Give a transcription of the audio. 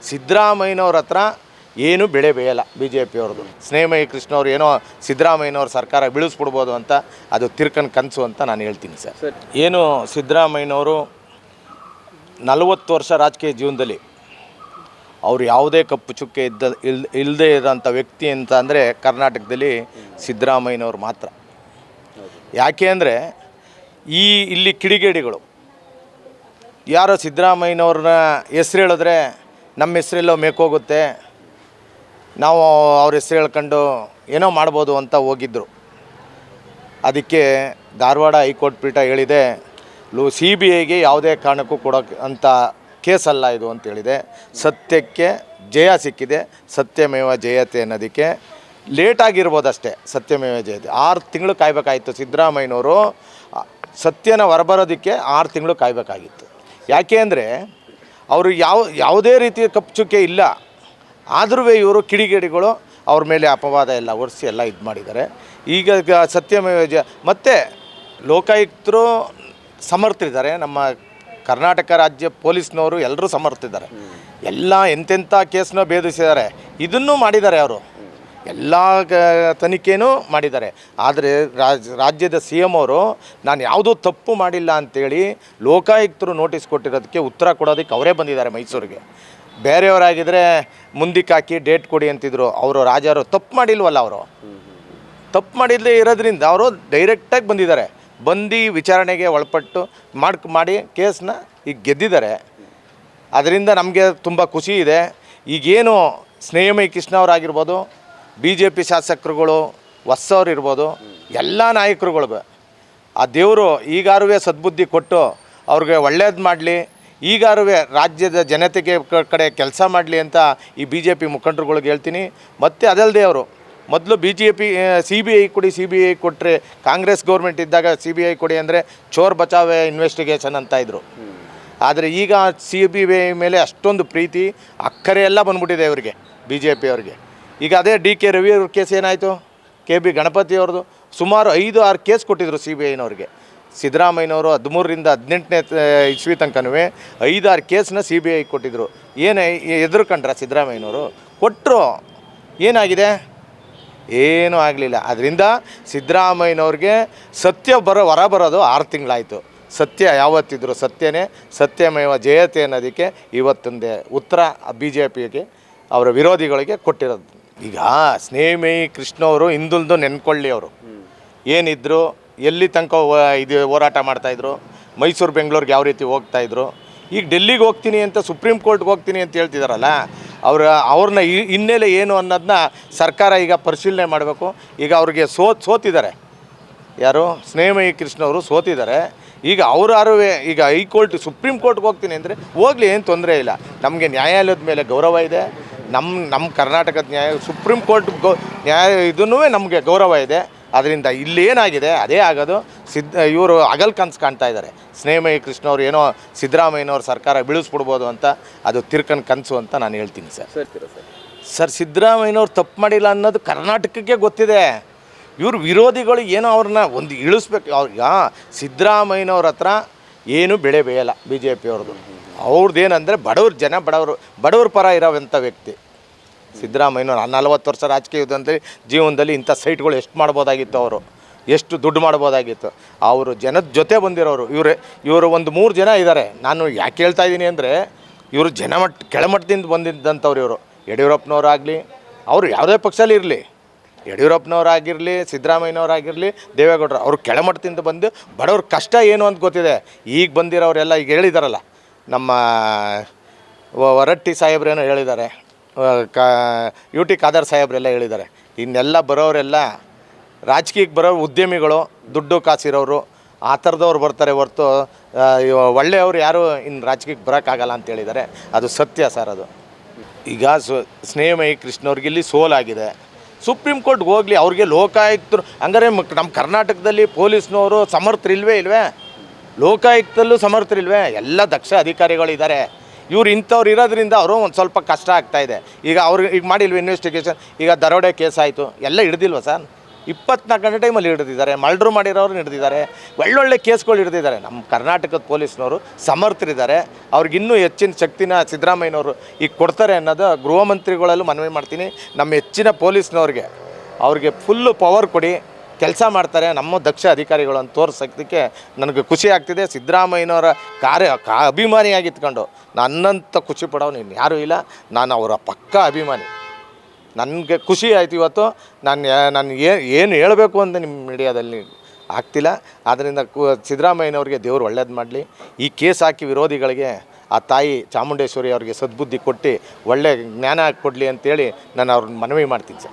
ಸಿದ್ದರಾಮಯ್ಯನವ್ರ ಹತ್ರ ಏನು ಬೆಳೆ ಬೇಯಲ್ಲ ಬಿ ಜೆ ಪಿಯವ್ರದ್ದು ಸ್ನೇಹಮಯಿ ಕೃಷ್ಣವ್ರು ಏನೋ ಸಿದ್ದರಾಮಯ್ಯನವ್ರ ಸರ್ಕಾರ ಬೀಳಿಸ್ಬಿಡ್ಬೋದು ಅಂತ ಅದು ತಿರ್ಕನ್ ಕನಸು ಅಂತ ನಾನು ಹೇಳ್ತೀನಿ ಸರ್. ಸರ್. ಏನು ಸಿದ್ದರಾಮಯ್ಯನವರು ನಲವತ್ತು ವರ್ಷ ರಾಜಕೀಯ ಜೀವನದಲ್ಲಿ ಅವ್ರು ಯಾವುದೇ ಕಪ್ಪು ಚುಕ್ಕೆ ಇದ್ದ ಇಲ್ ಇಲ್ಲದೇ ಇರೋಂಥ ವ್ಯಕ್ತಿ ಅಂತ ಅಂದರೆ ಕರ್ನಾಟಕದಲ್ಲಿ ಸಿದ್ದರಾಮಯ್ಯನವ್ರು ಮಾತ್ರ. ಯಾಕೆ ಅಂದರೆ ಈ ಇಲ್ಲಿ ಕಿಡಿಗೇಡಿಗಳು ಯಾರೋ ಸಿದ್ದರಾಮಯ್ಯನವ್ರನ್ನ ಹೆಸ್ರು ಹೇಳಿದ್ರೆ ನಮ್ಮ ಹೆಸರೆಲ್ಲೋ ಮೇಕೋಗುತ್ತೆ. ನಾವು ಅವ್ರ ಹೆಸರು ಹೇಳ್ಕೊಂಡು ಏನೋ ಮಾಡ್ಬೋದು ಅಂತ ಹೋಗಿದ್ದರು ಅದಕ್ಕೆ ಧಾರವಾಡ ಹೈಕೋರ್ಟ್ ಪೀಠ ಹೇಳಿದೆ, ಲೂ ಸಿ ಬಿ ಐಗೆ ಯಾವುದೇ ಕಾರಣಕ್ಕೂ ಕೊಡೋಕ್ಕೆ ಅಂತ ಕೇಸಲ್ಲ ಇದು ಅಂತ ಹೇಳಿದೆ. ಸತ್ಯಕ್ಕೆ ಜಯ ಸಿಕ್ಕಿದೆ, ಸತ್ಯಮೇವ ಜಯತೆ ಅನ್ನೋದಕ್ಕೆ. ಲೇಟಾಗಿರ್ಬೋದು ಅಷ್ಟೇ ಸತ್ಯಮೇವ ಜಯತೆ. ಆರು ತಿಂಗಳು ಕಾಯ್ಬೇಕಾಗಿತ್ತು ಸಿದ್ದರಾಮಯ್ಯನವರು. ಸತ್ಯನ ಹೊರಬರೋದಕ್ಕೆ ಆರು ತಿಂಗಳು ಕಾಯಬೇಕಾಗಿತ್ತು. ಯಾಕೆ ಅಂದರೆ ಅವರು ಯಾವ ಯಾವುದೇ ರೀತಿಯ ಕಪ್ಪುಚುಕ್ಕೆ ಇಲ್ಲ. ಆದರೂ ಇವರು ಕಿಡಿಗೇಡಿಗಳು ಅವ್ರ ಮೇಲೆ ಅಪವಾದ ಎಲ್ಲ ಒರೆಸಿ ಎಲ್ಲ ಇದು ಮಾಡಿದ್ದಾರೆ. ಈಗ ಸತ್ಯಮೇವ ಜ ಮತ್ತು ಲೋಕಾಯುಕ್ತರು ಸಮರ್ಥರಿದ್ದಾರೆ. ನಮ್ಮ ಕರ್ನಾಟಕ ರಾಜ್ಯ ಪೊಲೀಸ್ನವರು ಎಲ್ಲರೂ ಸಮರ್ಥಿದ್ದಾರೆ ಎಲ್ಲ ಎಂತೆಂಥ ಕೇಸ್ನ ಭೇದಿಸಿದ್ದಾರೆ. ಇದನ್ನೂ ಮಾಡಿದ್ದಾರೆ ಅವರು. ಎಲ್ಲ ತನಿಖೆನೂ ಮಾಡಿದ್ದಾರೆ. ಆದರೆ ರಾಜ್, ರಾಜ್ಯದ ಸಿ ಎಂ ಅವರು, ನಾನು ಯಾವುದೂ ತಪ್ಪು ಮಾಡಿಲ್ಲ ಅಂತೇಳಿ ಲೋಕಾಯುಕ್ತರು ನೋಟಿಸ್ ಕೊಟ್ಟಿರೋದಕ್ಕೆ ಉತ್ತರ ಕೊಡೋದಕ್ಕೆ ಅವರೇ ಬಂದಿದ್ದಾರೆ ಮೈಸೂರಿಗೆ. ಬೇರೆಯವರಾಗಿದ್ದರೆ ಮುಂದಕ್ಕೆ ಹಾಕಿ ಡೇಟ್ ಕೊಡಿ ಅಂತಿದ್ರು. ಅವರು ರಾಜರು ತಪ್ಪು ಮಾಡಿಲ್ವಲ್ಲ ಅವರು. ತಪ್ಪು ಮಾಡಿಲ್ಲದೆ ಇರೋದ್ರಿಂದ ಅವರು ಡೈರೆಕ್ಟಾಗಿ ಬಂದಿದ್ದಾರೆ. ಬಂದು ವಿಚಾರಣೆಗೆ ಒಳಪಟ್ಟು ಮಾಡ್ಕ್, ಮಾಡಿ ಕೇಸನ್ನ ಈಗ ಗೆದ್ದಿದ್ದಾರೆ. ಅದರಿಂದ ನಮಗೆ ತುಂಬ ಖುಷಿ ಇದೆ. ಈಗೇನು ಸ್ನೇಹಮಯ ಕೃಷ್ಣ ಅವರಾಗಿರ್ಬೋದು ಬಿ ಜೆ ಪಿ ಶಾಸಕರುಗಳು ಹೊಸವ್ರು ಇರ್ಬೋದು, ಎಲ್ಲ ನಾಯಕರುಗಳು ಆ ದೇವರು ಈಗಾರುವೆ ಸದ್ಬುದ್ಧಿ ಕೊಟ್ಟು ಅವ್ರಿಗೆ ಒಳ್ಳೇದು ಮಾಡಲಿ, ಈಗಾರುವೆ ರಾಜ್ಯದ ಜನತೆಗೆ ಕಡೆ ಕೆಲಸ ಮಾಡಲಿ ಅಂತ ಈ ಬಿ ಜೆ ಪಿ ಮುಖಂಡರುಗಳಿಗೆ ಹೇಳ್ತೀನಿ. ಮತ್ತು ಅದಲ್ಲದೆ ಅವರು, ಮೊದಲು B J P C B I ಕೊಡಿ ಸಿ ಬಿ ಐ ಕೊಟ್ಟರೆ ಕಾಂಗ್ರೆಸ್ ಗೌರ್ಮೆಂಟ್ ಇದ್ದಾಗ ಸಿ ಬಿ ಐ ಕೊಡಿ ಅಂದರೆ ಚೋರ್ ಬಚಾವೆ ಇನ್ವೆಸ್ಟಿಗೇಷನ್ ಅಂತ ಇದ್ದರು ಆದರೆ ಈಗ ಸಿ ಬಿ ಐ ಮೇಲೆ ಅಷ್ಟೊಂದು ಪ್ರೀತಿ, ಅಕ್ಕರೆ ಎಲ್ಲ ಬಂದ್ಬಿಟ್ಟಿದೆ ಅವರಿಗೆ ಬಿ ಜೆ ಪಿ ಅವ್ರಿಗೆ. ಈಗ ಅದೇ ಡಿ ಕೆ ರವಿ ಅವ್ರ ಕೇಸ್ ಏನಾಯಿತು? ಕೆ ಬಿ ಗಣಪತಿ ಅವ್ರದ್ದು ಸುಮಾರು ಐದು, ಆರು ಕೇಸ್ ಕೊಟ್ಟಿದ್ರು ಸಿ ಬಿ ಐನವ್ರಿಗೆ. ಸಿದ್ದರಾಮಯ್ಯನವರು ಹದಿಮೂರರಿಂದ ಹದಿನೆಂಟನೇ ಇಸ್ವಿ ತನಕನೂ ಐದಾರು ಕೇಸನ್ನ ಸಿ ಬಿ ಐ ಕೊಟ್ಟಿದ್ದರು ಏನೇ ಎದುರುಕಂಡ್ರ ಸಿದ್ದರಾಮಯ್ಯನವರು? ಕೊಟ್ಟರು ಏನಾಗಿದೆ? ಏನೂ ಆಗಲಿಲ್ಲ. ಅದರಿಂದ ಸಿದ್ದರಾಮಯ್ಯನವ್ರಿಗೆ ಸತ್ಯ ಬರೋ ಹೊರ ಬರೋದು ಆರು ತಿಂಗಳಾಯಿತು. ಸತ್ಯ ಯಾವತ್ತಿದ್ರು ಸತ್ಯನೇ, ಸತ್ಯಮೇವ ಜಯತೆ ಅನ್ನೋದಕ್ಕೆ ಇವತ್ತೊಂದೇ ಉತ್ತರ ಬಿ ಜೆ ಪಿಗೆ, ಅವರ ವಿರೋಧಿಗಳಿಗೆ ಕೊಟ್ಟಿರೋದು. ಈಗ ಸ್ನೇಹಿ ಕೃಷ್ಣ ಅವರು ಹಿಂದುಲ್ದು ನೆನ್ಕೊಳ್ಳಿ ಅವರು ಏನಿದ್ರು ಎಲ್ಲಿ ತನಕ ಇದು ಹೋರಾಟ ಮಾಡ್ತಾಯಿದ್ರು ಮೈಸೂರು, ಬೆಂಗಳೂರಿಗೆ ಯಾವ ರೀತಿ ಹೋಗ್ತಾಯಿದ್ರು ಈಗ ಡೆಲ್ಲಿಗೆ ಹೋಗ್ತೀನಿ ಅಂತ ಸುಪ್ರೀಂ ಕೋರ್ಟ್ಗೆ ಹೋಗ್ತೀನಿ ಅಂತ ಹೇಳ್ತಿದಾರಲ್ಲ, ಅವ್ರ, ಅವ್ರನ್ನ ಹಿನ್ನೆಲೆ ಏನು ಅನ್ನೋದನ್ನ ಸರ್ಕಾರ ಈಗ ಪರಿಶೀಲನೆ ಮಾಡಬೇಕು. ಈಗ ಅವ್ರಿಗೆ ಸೋತ್, ಸೋತಿದ್ದಾರೆ. ಯಾರು? ಸ್ನೇಹಮಯಿ ಕೃಷ್ಣವರು ಸೋತಿದ್ದಾರೆ. ಈಗ ಅವರಾರು ಈಗ ಹೈಕೋರ್ಟ್, ಸುಪ್ರೀಂ ಕೋರ್ಟ್ಗೆ ಹೋಗ್ತೀನಿ ಅಂದರೆ ಹೋಗಲಿ, ಏನು ತೊಂದರೆ ಇಲ್ಲ. ನಮಗೆ ನ್ಯಾಯಾಲಯದ ಮೇಲೆ ಗೌರವ ಇದೆ. ನಮ್ಮ ನಮ್ಮ ಕರ್ನಾಟಕದ ನ್ಯಾಯ ಸುಪ್ರೀಂ ಕೋರ್ಟ್ ಗೌ ನ್ಯಾಯ ಇದನ್ನೂ ನಮಗೆ ಗೌರವ ಇದೆ. ಅದರಿಂದ ಇಲ್ಲಿ ಏನಾಗಿದೆ ಅದೇ ಆಗೋದು. ಸಿದ್ಧ ಇವರು ಅಗಲ್ ಕನ್ಸು ಕಾಣ್ತಾ ಇದ್ದಾರೆ. ಸ್ನೇಹಮಯ ಕೃಷ್ಣ ಅವರು ಏನೋ ಸಿದ್ದರಾಮಯ್ಯನವ್ರ ಸರ್ಕಾರ ಬೀಳಿಸ್ಬಿಡ್ಬೋದು ಅಂತ ಅದು ತಿರ್ಕನ್ ಕನಸು ಅಂತ ನಾನು ಹೇಳ್ತೀನಿ ಸರ್. Sir sir. ಸರ್ ಸಿದ್ದರಾಮಯ್ಯನವ್ರು ತಪ್ಪು ಮಾಡಿಲ್ಲ ಅನ್ನೋದು ಕರ್ನಾಟಕಕ್ಕೆ ಗೊತ್ತಿದೆ. ಇವ್ರ ವಿರೋಧಿಗಳು ಏನೋ ಅವ್ರನ್ನ ಒಂದು ಇಳಿಸ್ಬೇಕು. ಅವ್ರಿಗೆ ಸಿದ್ದರಾಮಯ್ಯನವ್ರ ಹತ್ರ ಏನು ಬೆಳೆ ಬೇಯಲ್ಲ ಬಿ ಜೆ ಪಿಯವ್ರದ್ದು ಅವ್ರದ್ದು ಏನಂದರೆ ಬಡವ್ರ ಜನ ಬಡವರು, ಬಡವ್ರ ಪರ ಇರೋವಂಥ ವ್ಯಕ್ತಿ. ಸಿದ್ದರಾಮಯ್ಯನವ್ರು ನಲವತ್ತು ವರ್ಷ ರಾಜಕೀಯದಲ್ಲಿ ಜೀವನದಲ್ಲಿ ಇಂಥ ಸೈಟ್ಗಳು ಎಷ್ಟು ಮಾಡ್ಬೋದಾಗಿತ್ತು ಅವರು? ಎಷ್ಟು ದುಡ್ಡು ಮಾಡ್ಬೋದಾಗಿತ್ತು? ಅವರು ಜನದ ಜೊತೆ ಬಂದಿರೋರು. ಇವರು ಇವರು ಒಂದು ಮೂರು ಜನ ಇದ್ದಾರೆ ನಾನು ಯಾಕೆ ಹೇಳ್ತಾ ಇದ್ದೀನಿ ಅಂದರೆ, ಇವರು ಜನಮಟ್ಟ ಕೆಳಮಟ್ಟದಿಂದ ಬಂದಿದ್ದಂಥವ್ರು ಇವರು. ಯಡಿಯೂರಪ್ಪನವರಾಗಲಿ, ಅವರು ಯಾವುದೇ ಪಕ್ಷದಲ್ಲಿ ಇರಲಿ. ಯಡಿಯೂರಪ್ಪನವರಾಗಿರಲಿ, ಸಿದ್ದರಾಮಯ್ಯನವರಾಗಿರಲಿ, ದೇವೇಗೌಡರು, ಅವರು ಕೆಳಮಟ್ಟದಿಂದ ಬಂದು ಬಡವ್ರ ಕಷ್ಟ ಏನು ಅಂತ ಗೊತ್ತಿದೆ. ಈಗ ಬಂದಿರೋರೆಲ್ಲ ಈಗ ಹೇಳಿದಾರಲ್ಲ. ನಮ್ಮ ಹೊರಟ್ಟಿ ಸಾಹೇಬ್ರೇನೋ ಹೇಳಿದ್ದಾರೆ. ಕ ಯು ಟಿ ಖಾದರ್ ಸಾಹೇಬ್ರೆಲ್ಲ ಹೇಳಿದ್ದಾರೆ. ಇನ್ನೆಲ್ಲ ಬರೋರೆಲ್ಲ ರಾಜಕೀಯಕ್ಕೆ ಬರೋ ಉದ್ಯಮಿಗಳು, ದುಡ್ಡು ಕಾಸಿರೋರು, ಆ ಥರದವ್ರು ಬರ್ತಾರೆ ಹೊರ್ತು ಒಳ್ಳೆಯವ್ರು ಯಾರು ಇನ್ನು ರಾಜಕೀಯಕ್ಕೆ ಬರೋಕ್ಕಾಗಲ್ಲ ಅಂತ ಹೇಳಿದ್ದಾರೆ. ಅದು ಸತ್ಯ ಸರ್ ಅದು. ಈಗ ಸು, ಸ್ನೇಹಮಯಿ ಕೃಷ್ಣವ್ರಿಗೆ ಇಲ್ಲಿ ಸೋಲಾಗಿದೆ. ಸುಪ್ರೀಂ ಕೋರ್ಟ್ಗೆ ಹೋಗಲಿ, ಅವ್ರಿಗೆ ಲೋಕಾಯುಕ್ತರು, ಹಂಗಾರೆ ನಮ್ಮ ಕರ್ನಾಟಕದಲ್ಲಿ ಪೊಲೀಸ್ನವರು ಸಮರ್ಥರಿಲ್ವೇ ಇಲ್ವೇ? ಲೋಕಾಯುಕ್ತಲ್ಲೂ ಸಮರ್ಥರಿಲ್ವೇ? ಎಲ್ಲ ದಕ್ಷ ಅಧಿಕಾರಿಗಳಿದ್ದಾರೆ ಇವ್ರು ಇಂಥವ್ರು ಇರೋದ್ರಿಂದ ಅವರು ಒಂದು ಸ್ವಲ್ಪ ಕಷ್ಟ ಆಗ್ತಾ ಇದೆ. ಈಗ ಅವ್ರು ಈಗ ಮಾಡಿಲ್ವ ಇನ್ವೆಸ್ಟಿಗೇಷನ್ ಈಗ ದರೋಡೆ ಕೇಸ್ ಆಯಿತು. ಎಲ್ಲ ಹಿಡ್ದಿಲ್ವ ಸರ್? ಇಪ್ಪತ್ನಾಲ್ಕು ಗಂಟೆ ಟೈಮಲ್ಲಿ ಹಿಡಿದಿದ್ದಾರೆ. ಮಲ್ಡ್ರು ಮಾಡಿರೋರು ಹಿಡ್ದಿದ್ದಾರೆ. ಒಳ್ಳೊಳ್ಳೆ ಕೇಸ್ಗಳು ಹಿಡ್ದಿದ್ದಾರೆ. ನಮ್ಮ ಕರ್ನಾಟಕದ ಪೊಲೀಸ್ನವರು ಸಮರ್ಥರಿದ್ದಾರೆ. ಅವ್ರಿಗೆ ಇನ್ನೂ ಹೆಚ್ಚಿನ ಶಕ್ತಿನ ಸಿದ್ದರಾಮಯ್ಯನವರು ಈಗ ಕೊಡ್ತಾರೆ ಅನ್ನೋದು ಗೃಹ ಮಂತ್ರಿಗಳಲ್ಲೂ ಮನವಿ ಮಾಡ್ತೀನಿ. ನಮ್ಮ ಹೆಚ್ಚಿನ ಪೊಲೀಸ್ನವ್ರಿಗೆ ಅವ್ರಿಗೆ ಫುಲ್ಲು ಪವರ್ ಕೊಡಿ. ಕೆಲಸ ಮಾಡ್ತಾರೆ. ನಮ್ಮ ದಕ್ಷ ಅಧಿಕಾರಿಗಳು ಅಂತ ತೋರ್ಸೋದಕ್ಕೆ ನನಗೆ ಖುಷಿ ಆಗ್ತಿದೆ. ಸಿದ್ದರಾಮಯ್ಯನವರ ಕಾರ್ಯ ಕಾ ಅಭಿಮಾನಿಯಾಗಿ ಇತ್ಕೊಂಡು ನನ್ನಂತ ಖುಷಿ ಪಡೋನು ಇನ್ನು ಯಾರೂ ಇಲ್ಲ. ನಾನು ಅವರ ಪಕ್ಕ ಅಭಿಮಾನಿ. ನನಗೆ ಖುಷಿ ಆಯ್ತು ಇವತ್ತು. ನಾನು ನಾನು ಏನು ಹೇಳಬೇಕು ಅಂತ ನಿಮ್ಮ ಮೀಡಿಯಾದಲ್ಲಿ ಆಗ್ತಿಲ್ಲ. ಆದ್ದರಿಂದ ಕು ಸಿದ್ದರಾಮಯ್ಯನವ್ರಿಗೆ ದೇವರು ಒಳ್ಳೇದು ಮಾಡಲಿ. ಈ ಕೇಸ್ ಹಾಕಿ ವಿರೋಧಿಗಳಿಗೆ ಆ ತಾಯಿ ಚಾಮುಂಡೇಶ್ವರಿ ಅವರಿಗೆ ಸದ್ಬುದ್ಧಿ ಕೊಟ್ಟು ಒಳ್ಳೆ ಜ್ಞಾನ ಕೊಡಲಿ ಅಂತೇಳಿ ನಾನು ಅವ್ರನ್ನ ಮನವಿ ಮಾಡ್ತೀನಿ ಸರ್.